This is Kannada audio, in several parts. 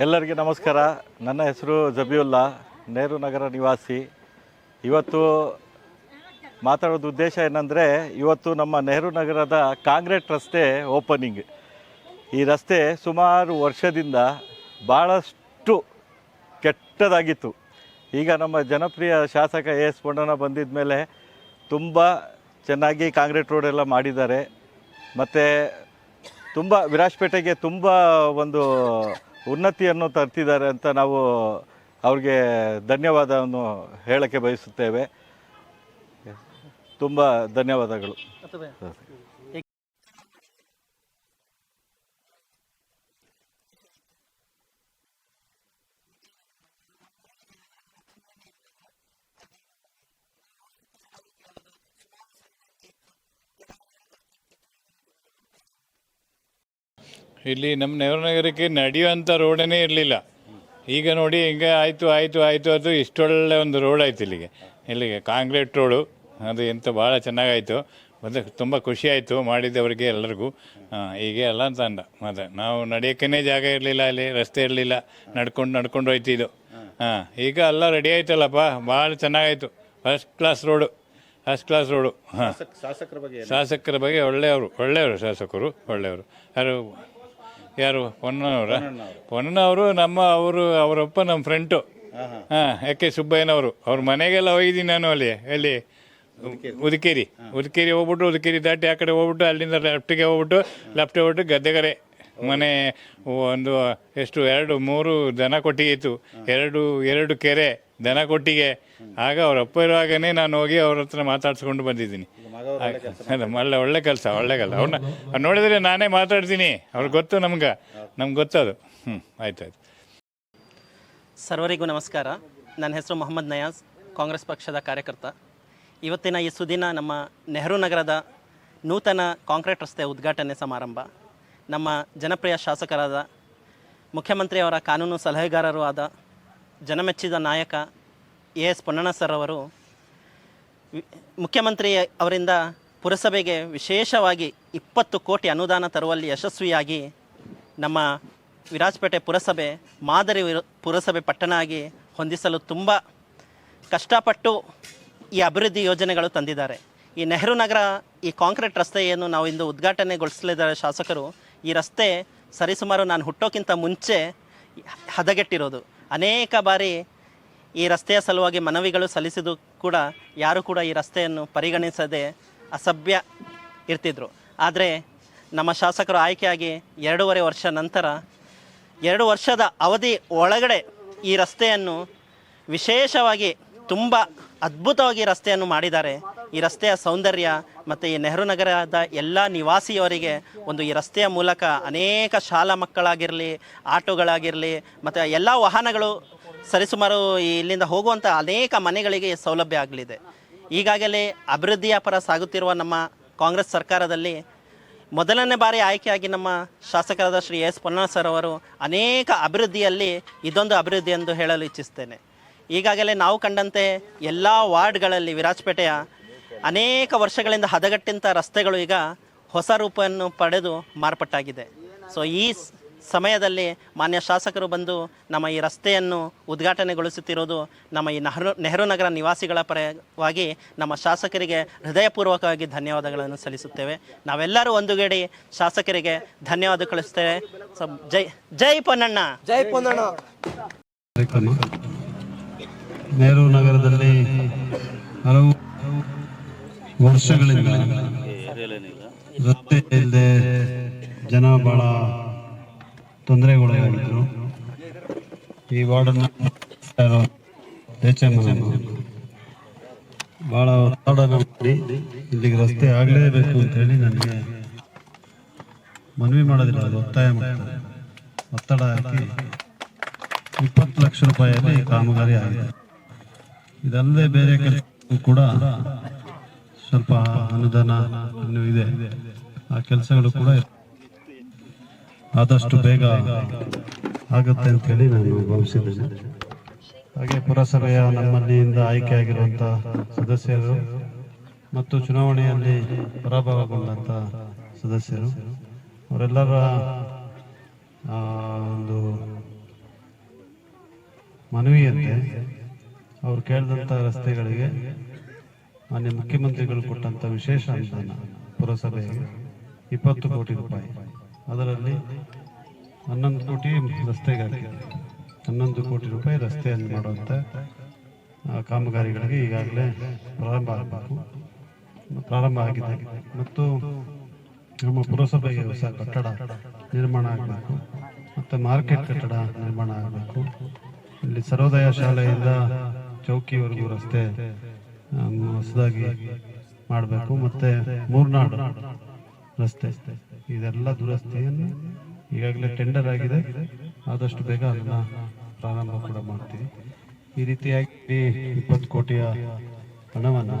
ಎಲ್ಲರಿಗೆ ನಮಸ್ಕಾರ. ನನ್ನ ಹೆಸರು ಜಬಿಯುಲ್ಲಾ, ನೆಹರು ನಗರ ನಿವಾಸಿ. ಇವತ್ತು ಮಾತಾಡೋದು ಉದ್ದೇಶ ಏನಂದರೆ, ಇವತ್ತು ನಮ್ಮ ನೆಹರು ನಗರದ ಕಾಂಗ್ರೆಟ್ ರಸ್ತೆ ಓಪನಿಂಗ್. ಈ ರಸ್ತೆ ಸುಮಾರು ವರ್ಷದಿಂದ ಭಾಳಷ್ಟು ಕೆಟ್ಟದಾಗಿತ್ತು. ಈಗ ನಮ್ಮ ಜನಪ್ರಿಯ ಶಾಸಕ ಎ ಎಸ್ ಪೊಂಡನ ಬಂದಿದ್ದ ಮೇಲೆ ತುಂಬ ಚೆನ್ನಾಗಿ ಕಾಂಗ್ರೆಟ್ ರೋಡ್ ಎಲ್ಲ ಮಾಡಿದ್ದಾರೆ. ಮತ್ತು ತುಂಬ ವಿರಾಜಪೇಟೆಗೆ ತುಂಬ ಒಂದು ಉನ್ನತಿಯನ್ನು ತರ್ತಿದ್ದಾರೆ ಅಂತ ನಾವು ಅವ್ರಿಗೆ ಧನ್ಯವಾದವನ್ನು ಹೇಳಕ್ಕೆ ಬಯಸುತ್ತೇವೆ. ತುಂಬ ಧನ್ಯವಾದಗಳು. ಇಲ್ಲಿ ನಮ್ಮ ನೆವರನಗರಕ್ಕೆ ನಡೆಯುವಂಥ ರೋಡೇ ಇರಲಿಲ್ಲ. ಈಗ ನೋಡಿ ಹಿಂಗೆ ಆಯಿತು ಆಯಿತು ಆಯಿತು ಅದು ಇಷ್ಟೊಳ್ಳೆ ಒಂದು ರೋಡ್ ಆಯ್ತು ಇಲ್ಲಿಗೆ. ಇಲ್ಲಿಗೆ ಕಾಂಕ್ರೀಟ್ ರೋಡು ಅದು ಎಂತ ಭಾಳ ಚೆನ್ನಾಗಾಯಿತು. ಮತ್ತು ತುಂಬ ಖುಷಿ ಆಯಿತು ಮಾಡಿದ್ದವರಿಗೆ ಎಲ್ಲರಿಗೂ ಹಾಂ ಹೀಗೆ ಎಲ್ಲ ಅಂತ ಅಂದ. ಮತ್ತೆ ನಾವು ನಡೆಯೋಕ್ಕೇ ಜಾಗ ಇರಲಿಲ್ಲ ಅಲ್ಲಿ ರಸ್ತೆ ಇರಲಿಲ್ಲ. ನಡ್ಕೊಂಡು ನಡ್ಕೊಂಡು ಹೋಯ್ತಿದ್ದು. ಹಾಂ ಈಗ ಎಲ್ಲ ರೆಡಿ ಆಯ್ತಲ್ಲಪ್ಪ. ಭಾಳ ಚೆನ್ನಾಗಾಯಿತು. First class road first class road. ಹಾಂ. ಶಾಸಕರ ಬಗ್ಗೆ ಶಾಸಕರ ಬಗ್ಗೆ ಒಳ್ಳೆಯವರು ಒಳ್ಳೆಯವರು ಶಾಸಕರು ಒಳ್ಳೆಯವರು. ಯಾರು ಯಾರು? ಪೊನ್ನನವರ ಪೊನ್ನನವರು ನಮ್ಮ ಅವರು ಅವರಪ್ಪ ನಮ್ಮ ಫ್ರೆಂಡು ಹಾಂ ಯಾಕೆ ಸುಬ್ಬಯ್ಯನವರು. ಅವ್ರ ಮನೆಗೆಲ್ಲ ಹೋಗಿದ್ದೀನಿ ನಾನು ಅಲ್ಲಿ ಎಲ್ಲಿ ಉದಕೇರಿ. ಉದಕೇರಿ. ಹೋಗ್ಬಿಟ್ಟು ಉದಕೇರಿ ದಾಟಿ ಆ ಕಡೆ ಹೋಗ್ಬಿಟ್ಟು ಅಲ್ಲಿಂದ ಲೆಫ್ಟಿಗೆ ಹೋಗ್ಬಿಟ್ಟು ಲೆಫ್ಟ್ ಹೋಗ್ಬಿಟ್ಟು ಗದ್ದೆಗರೆ. ಮನೆ ಒಂದು ಎಷ್ಟು ಎರಡು ಮೂರು ದನ ಕೊಟ್ಟಿಗೆ ಇತ್ತು ಎರಡು ಎರಡು ಕೆರೆ. ದನ ಕೊಟ್ಟಿಗೆ. ಆಗ ಅವ್ರ ಅಪ್ಪ ಇರುವಾಗನೇ ನಾನು ಹೋಗಿ ಅವ್ರ ಹತ್ರ ಮಾತಾಡ್ಸ್ಕೊಂಡು ಬಂದಿದ್ದೀನಿ. ಒಳ್ಳೆ ಒಳ್ಳೆ ಕೆಲಸ ಒಳ್ಳೆ ಕೆಲಸ. ಅವ್ರನ್ನ ಅವ್ರು ನೋಡಿದ್ರೆ ನಾನೇ ಮಾತಾಡ್ತೀನಿ. ಅವ್ರಿಗೆ ಗೊತ್ತು ನಮ್ಗೆ. ನಮ್ಗೆ ಗೊತ್ತದು ಹ್ಞೂ ಆಯ್ತು ಆಯ್ತು. ಸರ್ವರಿಗೂ ನಮಸ್ಕಾರ. ನನ್ನ ಹೆಸರು ಮೊಹಮ್ಮದ್ ನಯಾಜ್ ಕಾಂಗ್ರೆಸ್ ಪಕ್ಷದ ಕಾರ್ಯಕರ್ತ. ಇವತ್ತಿನ ಈ ಸುದಿನ ನಮ್ಮ ನೆಹರು ನಗರದ ನೂತನ ಕಾಂಕ್ರೀಟ್ ರಸ್ತೆ ಉದ್ಘಾಟನೆ ಸಮಾರಂಭ. ನಮ್ಮ ಜನಪ್ರಿಯ ಶಾಸಕರಾದ ಮುಖ್ಯಮಂತ್ರಿಯವರ ಕಾನೂನು ಸಲಹೆಗಾರರೂ ಆದ ಜನಮೆಚ್ಚಿದ ನಾಯಕ ಎ ಎಸ್ ಪೊನ್ನಣ್ಣ ಸರ್ ಅವರು ಮುಖ್ಯಮಂತ್ರಿ ಅವರಿಂದ ಪುರಸಭೆಗೆ ವಿಶೇಷವಾಗಿ ಇಪ್ಪತ್ತು ಕೋಟಿ ಅನುದಾನ ತರುವಲ್ಲಿ ಯಶಸ್ವಿಯಾಗಿ ನಮ್ಮ ವಿರಾಜಪೇಟೆ ಪುರಸಭೆ, ಮಾದರಿ ಪುರಸಭೆ ಪಟ್ಟಣ ಆಗಿ ಹೊಂದಿಸಲು ತುಂಬ ಕಷ್ಟಪಟ್ಟು ಈ ಅಭಿವೃದ್ಧಿ ಯೋಜನೆಗಳು ತಂದಿದ್ದಾರೆ. ಈ ನೆಹರು ನಗರ ಈ ಕಾಂಕ್ರೀಟ್ ರಸ್ತೆಯನ್ನು ನಾವು ಇಂದು ಉದ್ಘಾಟನೆಗೊಳಿಸಲಿದ್ದಾರೆ ಶಾಸಕರು. ಈ ರಸ್ತೆ ಸರಿಸುಮಾರು ನಾನು ಹುಟ್ಟೋಕ್ಕಿಂತ ಮುಂಚೆ ಹದಗೆಟ್ಟಿರೋದು. ಅನೇಕ ಬಾರಿ ಈ ರಸ್ತೆಯ ಸಲುವಾಗಿ ಮನವಿಗಳು ಸಲ್ಲಿಸಿದ್ದು ಕೂಡ ಯಾರು ಕೂಡ ಈ ರಸ್ತೆಯನ್ನು ಪರಿಗಣಿಸದೆ ಅಸಭ್ಯ ಇರ್ತಿದ್ರು. ಆದರೆ ನಮ್ಮ ಶಾಸಕರು ಆಯ್ಕೆಯಾಗಿ ಎರಡೂವರೆ ವರ್ಷ ನಂತರ ಎರಡು ವರ್ಷದ ಅವಧಿ ಒಳಗಡೆ ಈ ರಸ್ತೆಯನ್ನು ವಿಶೇಷವಾಗಿ ತುಂಬ ಅದ್ಭುತವಾಗಿ ರಸ್ತೆಯನ್ನು ಮಾಡಿದ್ದಾರೆ. ಈ ರಸ್ತೆಯ ಸೌಂದರ್ಯ ಮತ್ತು ಈ ನೆಹರು ನಗರದ ಎಲ್ಲ ನಿವಾಸಿಯವರಿಗೆ ಒಂದು ಈ ರಸ್ತೆಯ ಮೂಲಕ ಅನೇಕ ಶಾಲಾ ಮಕ್ಕಳಾಗಿರಲಿ, ಆಟೋಗಳಾಗಿರಲಿ ಮತ್ತು ಎಲ್ಲ ವಾಹನಗಳು ಸರಿಸುಮಾರು ಇಲ್ಲಿಂದ ಹೋಗುವಂಥ ಅನೇಕ ಮನೆಗಳಿಗೆ ಸೌಲಭ್ಯ ಆಗಲಿದೆ. ಈಗಾಗಲೇ ಅಭಿವೃದ್ಧಿಯ ಪರ ಸಾಗುತ್ತಿರುವ ನಮ್ಮ ಕಾಂಗ್ರೆಸ್ ಸರ್ಕಾರದಲ್ಲಿ ಮೊದಲನೇ ಬಾರಿ ಆಯ್ಕೆಯಾಗಿ ನಮ್ಮ ಶಾಸಕರಾದ ಶ್ರೀ ಎಸ್ ಪೊನ್ನಣ್ಣ ಸರ್ ಅವರು ಅನೇಕ ಅಭಿವೃದ್ಧಿಯಲ್ಲಿ ಇದೊಂದು ಅಭಿವೃದ್ಧಿ ಎಂದು ಹೇಳಲು ಇಚ್ಛಿಸ್ತೇನೆ. ಈಗಾಗಲೇ ನಾವು ಕಂಡಂತೆ ಎಲ್ಲ ವಾರ್ಡ್ಗಳಲ್ಲಿ ವಿರಾಜಪೇಟೆಯ ಅನೇಕ ವರ್ಷಗಳಿಂದ ಹದಗಟ್ಟಿಂಥ ರಸ್ತೆಗಳು ಈಗ ಹೊಸ ರೂಪವನ್ನು ಪಡೆದು ಮಾರ್ಪಟ್ಟಾಗಿದೆ. ಸೊ ಈ ಸ್- ಸಮಯದಲ್ಲಿ ಮಾನ್ಯ ಶಾಸಕರು ಬಂದು ನಮ್ಮ ಈ ರಸ್ತೆಯನ್ನು ಉದ್ಘಾಟನೆಗೊಳಿಸುತ್ತಿರುವುದು ನಮ್ಮ ಈ ನೆಹರು ನೆಹರು ನಗರ ನಿವಾಸಿಗಳ ಪರವಾಗಿ ನಮ್ಮ ಶಾಸಕರಿಗೆ ಹೃದಯಪೂರ್ವಕವಾಗಿ ಧನ್ಯವಾದಗಳನ್ನು ಸಲ್ಲಿಸುತ್ತೇವೆ. ನಾವೆಲ್ಲರೂ ಒಂದುಗೇಡಿ ಶಾಸಕರಿಗೆ ಧನ್ಯವಾದ ಕಳಿಸ್ತೇವೆ. ಸೊ ಜೈ ಜೈ ಪೊನ್ನಣ್ಣ. ಜೈ ಪೊನ್ನಣ್ಣ. ನೆಹರು ನಗರದಲ್ಲಿ ಹಲವು ವರ್ಷಗಳಿಂದ ರಸ್ತೆ ಇಲ್ಲದೆ ಜನ ಬಹಳ ತೊಂದರೆಗೊಳಗಾಗಿದ್ರು ಈ ವಾರ್ಡನ್ನು ಬಹಳ ಒತ್ತಡನ ಮಾಡಿ ಇಲ್ಲಿಗೆ ರಸ್ತೆ ಆಗಲೇಬೇಕು ಅಂತ ಹೇಳಿ ನನಗೆ ಮನವಿ ಮಾಡೋದಿಲ್ಲ ಅದು ಒತ್ತಾಯ ಮಾಡ್ತಾರೆ. ಒತ್ತಡ ಹಾಕಿ ಇಪ್ಪತ್ತು ಲಕ್ಷ ರೂಪಾಯಿಯಲ್ಲಿ ಕಾಮಗಾರಿ ಆಗಿದೆ. ಇದಲ್ಲದೆ ಬೇರೆ ಕೆಲಸಕ್ಕೂ ಕೂಡ ಸ್ವಲ್ಪ ಅನುದಾನ ಇನ್ನೂ ಇದೆ. ಆ ಕೆಲಸಗಳು ಕೂಡ ಆದಷ್ಟು ಬೇಗ ಆಗುತ್ತೆ ಅಂತ ಹೇಳಿ ನಾನು ಭಾವಿಸಿದ್ದೇನೆ. ಹಾಗೆ ಪುರಸಭೆಯ ನಮ್ಮಲ್ಲಿಂದ ಆಯ್ಕೆಯಾಗಿರುವಂಥ ಸದಸ್ಯರು ಮತ್ತು ಚುನಾವಣೆಯಲ್ಲಿ ಪರಾಭವಗೊಂಡಂಥ ಸದಸ್ಯರು, ಅವರೆಲ್ಲರ ಒಂದು ಮನವಿಯಂತೆ ಅವ್ರು ಕೇಳಿದಂಥ ರಸ್ತೆಗಳಿಗೆ ಮಾನ್ಯ ಮುಖ್ಯಮಂತ್ರಿಗಳು ಕೊಟ್ಟಂಥ ವಿಶೇಷ ಅನುದಾನ ಪುರಸಭೆಗೆ ಇಪ್ಪತ್ತು ಕೋಟಿ ರೂಪಾಯಿ. ಅದರಲ್ಲಿ ಹನ್ನೊಂದು ಕೋಟಿ ರಸ್ತೆಗೆ ಹಾಕಿದ್ದಾರೆ. ಹನ್ನೊಂದು ಕೋಟಿ ರೂಪಾಯಿ ರಸ್ತೆಯನ್ನು ಮಾಡುವಂತ ಕಾಮಗಾರಿಗಳಿಗೆ ಈಗಾಗಲೇ ಪ್ರಾರಂಭ ಆಗಬೇಕು. ಪ್ರಾರಂಭ ಆಗಿದೆ. ಮತ್ತು ನಮ್ಮ ಪುರಸಭೆಗೆ ಹೊಸ ಕಟ್ಟಡ ನಿರ್ಮಾಣ ಆಗಬೇಕು. ಮತ್ತು ಮಾರ್ಕೆಟ್ ಕಟ್ಟಡ ನಿರ್ಮಾಣ ಆಗಬೇಕು. ಇಲ್ಲಿ ಸರ್ವೋದಯ ಶಾಲೆಯಿಂದ ಚೌಕಿವರೆಗೂ ರಸ್ತೆ ಹೊಸದಾಗಿ ಮಾಡಬೇಕು. ಮತ್ತೆ ಮೂರ್ನಾಡು ರಸ್ತೆ. ಇದೆಲ್ಲ ದುರಸ್ತಿಯನ್ನು ಈಗಾಗಲೇ ಟೆಂಡರ್ ಆಗಿದೆ. ಆದಷ್ಟು ಬೇಗ ಅದನ್ನ ಪ್ರಾರಂಭ ಕೂಡ ಮಾಡ್ತೀವಿ. ಈ ರೀತಿಯಾಗಿ ಇಪ್ಪತ್ತು ಕೋಟಿಯ ಹಣವನ್ನು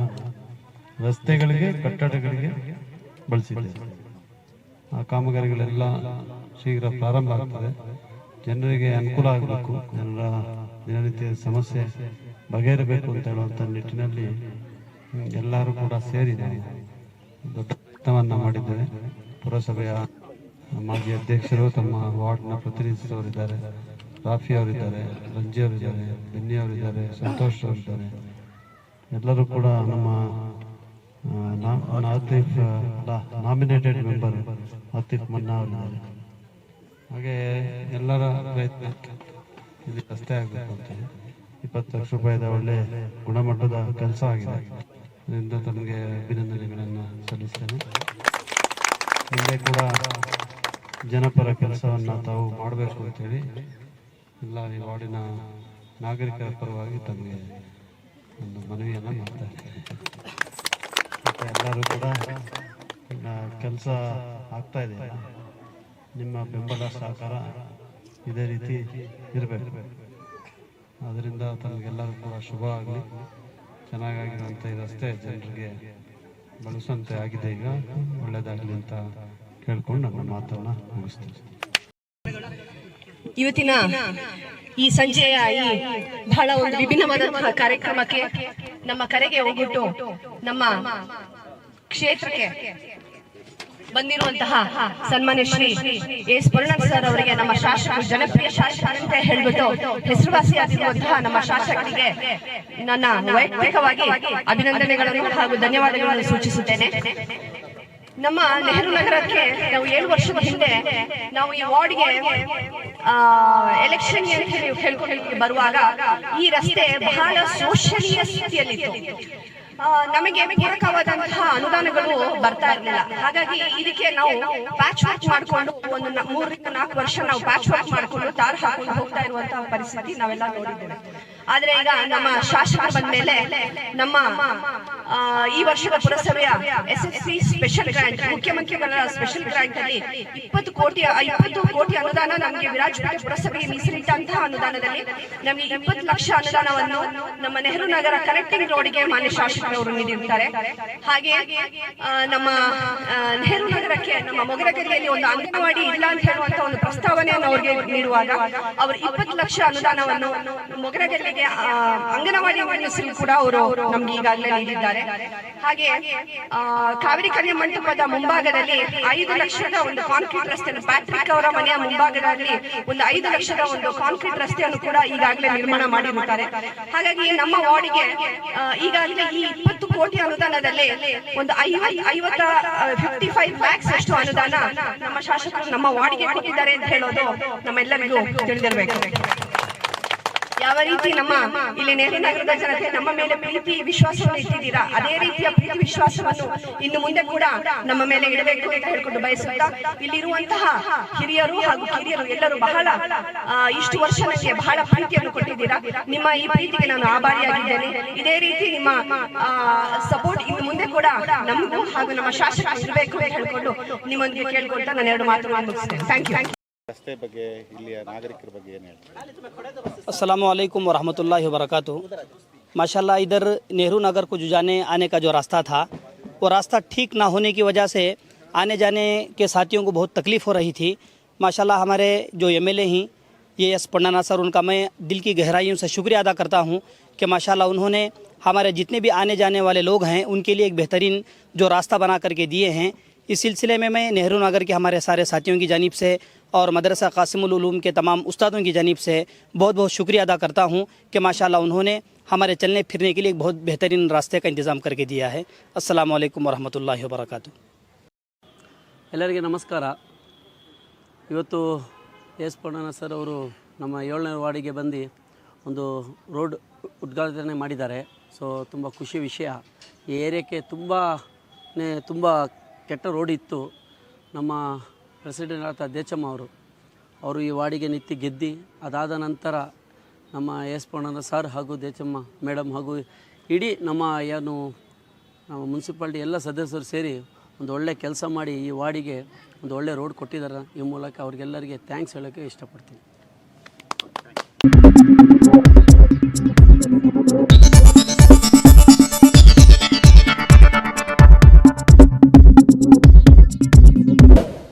ರಸ್ತೆಗಳಿಗೆ, ಕಟ್ಟಡಗಳಿಗೆ ಬಳಸಿದ್ದೇವೆ. ಆ ಕಾಮಗಾರಿಗಳೆಲ್ಲ ಶೀಘ್ರ ಪ್ರಾರಂಭ ಆಗ್ತದೆ. ಜನರಿಗೆ ಅನುಕೂಲ ಆಗಬೇಕು. ಜನರ ದಿನನಿತ್ಯದ ಸಮಸ್ಯೆ ಬಗೆಹರಬೇಕು ಅಂತ ಹೇಳುವಂಥ ನಿಟ್ಟಿನಲ್ಲಿ ಎಲ್ಲರೂ ಕೂಡ ಸೇರಿದ್ದಾರೆ ದೊಡ್ಡ ಮಾಡಿದ್ದೇವೆ. ಪುರಸಭೆಯ ಮಾಜಿ ಅಧ್ಯಕ್ಷರು ತಮ್ಮ ವಾರ್ಡ್ನ ಪ್ರತಿನಿಧಿಸಿದವರಿದ್ದಾರೆ ರಾಫಿ ಅವರಿದ್ದಾರೆ, ರಂಜಿ ಅವರಿದ್ದಾರೆ, ಬೆನ್ನಿ ಅವರಿದ್ದಾರೆ, ಸಂತೋಷ್ ಅವರಿದ್ದಾರೆ. ಎಲ್ಲರೂ ಕೂಡ ನಮ್ಮ ನಾಮಿನೇಟೆಡ್ ಮೆಂಬರ್ ಆತಿಫ್ ಮನ್ನಾ ಅವರಿದ್ದಾರೆ. ಹಾಗೆ ಎಲ್ಲರ ಪ್ರಯತ್ನ ಇಲ್ಲಿ ರಸ್ತೆ ಆಗಬೇಕು ಅಂತ ಇಪ್ಪತ್ತು ಲಕ್ಷ ರೂಪಾಯಿದ ಒಳ್ಳೆ ಗುಣಮಟ್ಟದ ಕೆಲಸ ಆಗಿದೆ. ಅದರಿಂದ ತಮಗೆ ಅಭಿನಂದನೆಗಳನ್ನು ಸಲ್ಲಿಸ್ತೇನೆ. ಮುಂದೆ ಕೂಡ ಜನಪರ ಕೆಲಸವನ್ನು ತಾವು ಮಾಡಬೇಕು ಅಂತೇಳಿ ಎಲ್ಲ ಈ ವಾರ್ಡಿನ ನಾಗರಿಕರ ಪರವಾಗಿ ತಮಗೆ ಒಂದು ಮನವಿಯನ್ನು ಮಾಡ್ತಾ ಇದ್ದೇನೆ ಎಲ್ಲರೂ ಕೂಡ ಕೆಲಸ ಆಗ್ತಾ ಇದೆ. ನಿಮ್ಮ ಬೆಂಬಲ ಸಹಕಾರ ಇದೇ ರೀತಿ ಇರಬೇಕು. ಅದರಿಂದ ತಮಗೆಲ್ಲರೂ ಕೂಡ ಶುಭ ಆಗಲಿ. ಚೆನ್ನಾಗಾಗಿರುವಂಥ ಈ ರಸ್ತೆ ಜನರಿಗೆ ಬಳಸುವಂತೆ ಆಗಿದೆ ಈಗ. ಒಳ್ಳೆಯದಾಗಲಿ ಅಂತ ಕೇಳ್ಕೊಂಡು ನನ್ನ ಮಾತನ್ನು ಮುಗಿಸ್ತೀನಿ. ಇವತ್ತಿನ ಈ ಸಂಜೆಯ ಈ ಬಹಳ ಒಂದು ವಿಭಿನ್ನವಾದಂತಹ ಕಾರ್ಯಕ್ರಮಕ್ಕೆ ನಮ್ಮ ಕರೆಗೆ ಹೋಗ್ಬಿಟ್ಟು ನಮ್ಮ ಕ್ಷೇತ್ರಕ್ಕೆ ಬಂದಿರುವಂತಹ ಸನ್ಮಾನ್ಯ ಶ್ರೀ ಎಸ್ ಪೂರ್ಣನ್ ಸರ್ ಅವರಿಗೆ ನಮ್ಮ ಶಾಸಕರು ಜನಪ್ರಿಯ ಶಾಸಕರು ಅಂತ ಹೇಳ್ಬಿಟ್ಟು ಹೆಸರುವಾಸಿಯಾಗಿರುವಂತಹ ನಮ್ಮ ಶಾಸಕರಿಗೆ ನನ್ನ ವೈಯಕ್ತಿಕವಾಗಿ ಅಭಿನಂದನೆಗಳನ್ನು ಹಾಗೂ ಧನ್ಯವಾದಗಳನ್ನು ಸೂಚಿಸುತ್ತೇನೆ. ನಮ್ಮ ನೆಹರು ನಗರಕ್ಕೆ ನಾವು ಏಳು ವರ್ಷದ ಹಿಂದೆ ನಾವು ಈ ವಾರ್ಡ್ಗೆ ಎಲೆಕ್ಷನ್ ಅಂತ ಹೇಳಿ ಹೇಳ್ಕೊಂಡು ಬರುವಾಗ ಈ ರಸ್ತೆ ಬಹಳ ಶೋಷಣೀಯ ಸ್ಥಿತಿಯಲ್ಲಿತ್ತು. ನಮಗೆ ಪೂರಕವಾದಂತಹ ಅನುದಾನಗಳು ಬರ್ತಾ ಇರಲಿಲ್ಲ. ಹಾಗಾಗಿ ಇದಕ್ಕೆ ನಾವು ಪ್ಯಾಚ್ ವರ್ಕ್ ಮಾಡಿಕೊಂಡು ಒಂದು ಮೂರರಿಂದ ನಾಲ್ಕು ವರ್ಷ ನಾವು ಪ್ಯಾಚ್ ವರ್ಕ್ ಮಾಡಿಕೊಂಡು ತಾರ್ ಹಾಕೊಂಡು ಹೋಗ್ತಾ ಇರುವಂತಹ ಪರಿಸ್ಥಿತಿ ನಾವೆಲ್ಲ ನೋಡಿದ್ದೇವೆ. ಆದ್ರೆ ಈಗ ನಮ್ಮ ಶಾಸಕರು ಬಂದ ಮೇಲೆ ನಮ್ಮ ಈ ವರ್ಷದ ಪುರಸಭೆಯ S S C special grant ಮುಖ್ಯಮಂತ್ರಿಗಳ ಸ್ಪೆಷಲ್ ಗ್ರಾಂಟ್ ಅಲ್ಲಿ ಇಪ್ಪತ್ತು ಕೋಟಿ ಇಪ್ಪತ್ತು ಕೋಟಿ ಅನುದಾನ ನಮಗೆ ವಿರಾಜಪೇಟೆ ಪುರಸಭೆಗೆ ಮೀಸಲಿಟ್ಟಂತಹ ಅನುದಾನದಲ್ಲಿ ನಮಗೆ ಇಪ್ಪತ್ತು ಲಕ್ಷ ಅನುದಾನವನ್ನು ನಮ್ಮ ನೆಹರು ನಗರ ಕನೆಕ್ಟಿಂಗ್ ರೋಡ್ಗೆ ಮಾನ್ಯ ಶಾಸಕರವರು ನೀಡಿರ್ತಾರೆ. ಹಾಗೆ ನಮ್ಮ ನೆಹರು ನಗರಕ್ಕೆ, ನಮ್ಮ ಮೊಗರಗೆರೆಯಲ್ಲಿ ಒಂದು ಅಂಗನವಾಡಿ ಇಲ್ಲ ಅಂತ ಹೇಳುವಂತ ಒಂದು ಪ್ರಸ್ತಾವನೆಯನ್ನು ಅವರಿಗೆ ನೀಡುವಾಗ ಅವರು ಇಪ್ಪತ್ತು ಲಕ್ಷ ಅನುದಾನವನ್ನು ಮೊಗರಗೆರೆಗೆ ಅಂಗನವಾಡಿ ನಿರ್ಮಿಸಲು ಕೂಡ ಅವರು ನಮ್ಗೆ ಈಗಾಗಲೇ ನೀಡಿದ್ದಾರೆ. ಹಾಗೆ ಕಾವೇರಿ ಕನ್ಯಾ ಮಂಟಪದ ಮುಂಭಾಗದಲ್ಲಿ ಐದು ಲಕ್ಷದ ಒಂದು ಕಾಂಕ್ರೀಟ್ ರಸ್ತೆಯನ್ನು ಪ್ಯಾಟ್ರಿಕ್ ಅವರ ಮನೆಯ ಮುಂಭಾಗದಲ್ಲಿ ಒಂದು ಐದು ಲಕ್ಷದ ಒಂದು ಕಾಂಕ್ರೀಟ್ ರಸ್ತೆಯನ್ನು ಕೂಡ ಈಗಾಗಲೇ ನಿರ್ಮಾಣ ಮಾಡಿರುತ್ತಾರೆ. ಹಾಗಾಗಿ ನಮ್ಮ ವಾರ್ಡ್ಗೆ ಈಗಾಗಲೇ ಈ ಇಪ್ಪತ್ತು ಕೋಟಿ ಅನುದಾನದಲ್ಲಿ ಒಂದು ಐವತ್ ಐವತ್ತ ಫಿಫ್ಟಿ ಫೈವ್ ಲ್ಯಾಕ್ಸ್ ಅಷ್ಟು ಅನುದಾನ ನಮ್ಮ ಶಾಸಕರು ನಮ್ಮ ವಾರ್ಡ್ಗೆ ಕೊಟ್ಟಿದ್ದಾರೆ ಅಂತ ಹೇಳೋದು ನಮ್ಮೆಲ್ಲರಿಗೂ ತಿಳಿದಿರಬೇಕು. ಯಾವ ರೀತಿ ನಮ್ಮ ಇಲ್ಲಿ ನಗರದ ಜನತೆ ನಮ್ಮ ಮೇಲೆ ಪ್ರೀತಿ ವಿಶ್ವಾಸವನ್ನು ಇಟ್ಟಿದ್ದೀರಾ? ಅದೇ ರೀತಿಯ ಪ್ರೀತಿ ವಿಶ್ವಾಸವನ್ನು ಇನ್ನು ಮುಂದೆ ಕೂಡ ನಮ್ಮ ಮೇಲೆ ಇಡಬೇಕು ಅಂತ ಹೇಳ್ಕೊಂಡು ಬಯಸುತ್ತಾ ಇಲ್ಲಿರುವಂತಹ ಹಿರಿಯರು ಹಾಗೂ ಕಿರಿಯರು ಎಲ್ಲರೂ ಬಹಳ ಇಷ್ಟು ವರ್ಷ ನನಗೆ ಬಹಳ ಪ್ರೀತಿಯನ್ನು ಕೊಟ್ಟಿದ್ದೀರಾ? ನಿಮ್ಮ ಈ ಪ್ರೀತಿಗೆ ನಾನು ಆಭಾರಿಯಾಗಿದ್ದೇನೆ. ಇದೇ ರೀತಿ ನಿಮ್ಮ ಸಪೋರ್ಟ್ ಇನ್ನು ಮುಂದೆ ಕೂಡ ನಮಗೂ ಹಾಗೂ ನಮ್ಮ ಶಾಸಕ ಇರಬೇಕು ಅಂತ ಹೇಳ್ಕೊಂಡು ನಿಮ್ಮೊಂದಿಗೆ ಕೇಳ್ಕೊಳ್ತಾ ನಾನು ಎರಡು ಮಾತು ಮುಗಿಸ್ತೇನೆ. ಥ್ಯಾಂಕ್ ಯು ರಸ್ತೆ ಬಗ್ಗೆ ಇಲ್ಲಿಯ ನಾಗರಿಕರ ಬಗ್ಗೆ ಏನು ಹೇಳ್ತಾರೆ असलकम वरहमल वरक माशाल्लाह इधर नेहरू नगर को जो जाने आने का जो रास्ता था वो रास्ता ठीक ना होने की वजह से आने जाने के साथियों को बहुत तकलीफ़ हो रही थी माशाल्लाह हमारे जो एमएलए हैं ये एस पन्ना सर उनका मैं दिल की गहराइयों से शुक्रिया अदा करता हूँ कि माशाल्लाह उन्होंने हमारे जितने भी आने जाने वाले लोग हैं उनके लिए एक बेहतरीन जो रास्ता बना करके दिए हैं इस सिलसिले में मैं नेहरू नगर के हमारे सारे साथियों की जानिब से और मदरसा कासिमुल उलूम के तमाम उस्तादों की जानिब से बहुत बहुत शुक्रिया अदा करता हूँ कि माशाल्लाह उन्होंने हमारे चलने फिरने के लिए एक बहुत बेहतरीन रास्ते का इंतज़ाम करके दिया है अस्सलाम वालेकुम वरहमतुल्लाहि वबरकातुहू ಎಲ್ಲರಿಗೆ ನಮಸ್ಕಾರ ಇವತ್ತು ಎಸ್ ಪಣ್ಣನ ಸರ್ ಅವರು ನಮ್ಮ ಏಳನೇ ವಾರ್ಡಿಗೆ ಬಂದು ಒಂದು ರೋಡ್ ಉದ್ಘಾಟನೆ ಮಾಡಿದ್ದಾರೆ ಸೊ ತುಂಬ ಖುಷಿ ವಿಷಯ ಈ ಏರಿಯಾಕ್ಕೆ ತುಂಬಾ ತುಂಬ ಕೆಟ್ಟ ರೋಡ್ ಇತ್ತು. ನಮ್ಮ ಪ್ರೆಸಿಡೆಂಟ್ ಆದ ದೇಚಮ್ಮ ಅವರು ಅವರು ಈ ವಾರ್ಡಿಗೆ ನಿತ್ತಿ ಗೆದ್ದು, ಅದಾದ ನಂತರ ನಮ್ಮ ಎಸ್ ಪಣ್ಣನ ಸರ್ ಹಾಗೂ ದೇಚಮ್ಮ ಮೇಡಮ್ ಹಾಗೂ ಇಡೀ ನಮ್ಮ ಏನು, ನಮ್ಮ ಮುನ್ಸಿಪಾಲ್ಟಿ ಎಲ್ಲ ಸದಸ್ಯರು ಸೇರಿ ಒಂದು ಒಳ್ಳೆ ಕೆಲಸ ಮಾಡಿ ಈ ವಾರ್ಡಿಗೆ ಒಂದು ಒಳ್ಳೆ ರೋಡ್ ಕೊಟ್ಟಿದ್ದಾರೆ. ಈ ಮೂಲಕ ಅವ್ರಿಗೆಲ್ಲರಿಗೆ ಥ್ಯಾಂಕ್ಸ್ ಹೇಳೋಕ್ಕೆ ಇಷ್ಟಪಡ್ತೀನಿ.